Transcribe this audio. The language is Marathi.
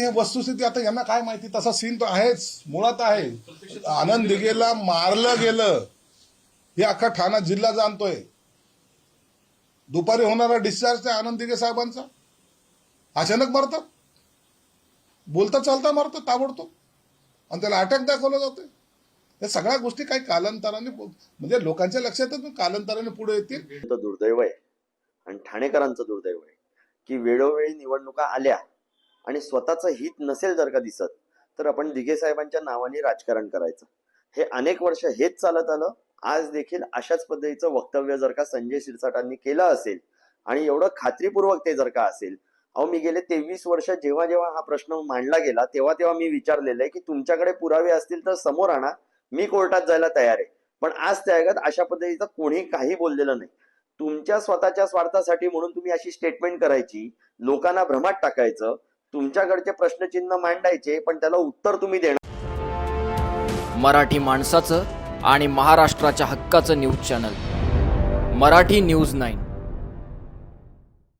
हे वस्तुस्थिती आता यांना काय माहिती? तसा सीन तो आहेच मुळात आहे. आनंद दिघेला मारलं गेलं. हे अख्खा ठाणा जिल्हा जाणतोय. दुपारी होणारा डिस्चार्ज त्या आनंद दिघे साहेबांचा. अचानक मारतात. बोलता चालता मारतात ताबडतोब. आणि त्याला अटॅक दाखवलं जाते या सगळ्या गोष्टी काही कालांतराने म्हणजे लोकांच्या लक्षात येतात कालांतराने पुढे येतील. दुर्दैव आहे. आणि ठाणेकरांचं दुर्दैव आहे की वेळोवेळी निवडणुका आल्या आणि स्वतःचं हित नसेल जर का दिसत तर आपण दिघे साहेबांच्या नावाने राजकारण करायचं. हे अनेक वर्ष हेच चालत आलं. आज देखील अशाच पद्धतीचं वक्तव्य जर का संजय शिरसाटांनी केलं असेल आणि एवढं खात्रीपूर्वक ते जर का असेल अहो मी गेले तेवीस वर्ष जेव्हा जेव्हा हा प्रश्न मांडला गेला तेव्हा तेव्हा मी विचारलेलं आहे की तुमच्याकडे पुरावे असतील तर समोर आणा. मी कोर्टात जायला तयार आहे. पण आज त्यागत अशा पद्धतीचं कोणी काही बोललेलं नाही. तुमच्या स्वतःच्या स्वार्थासाठी म्हणून तुम्ही अशी स्टेटमेंट करायची लोकांना भ्रमात टाकायचं तुमच्याकडचे प्रश्नचिन्ह मांडायचे पण त्याला उत्तर तुम्ही देणार. मराठी माणसाचं आणि महाराष्ट्राच्या हक्काचं news channel. Marathi news nine.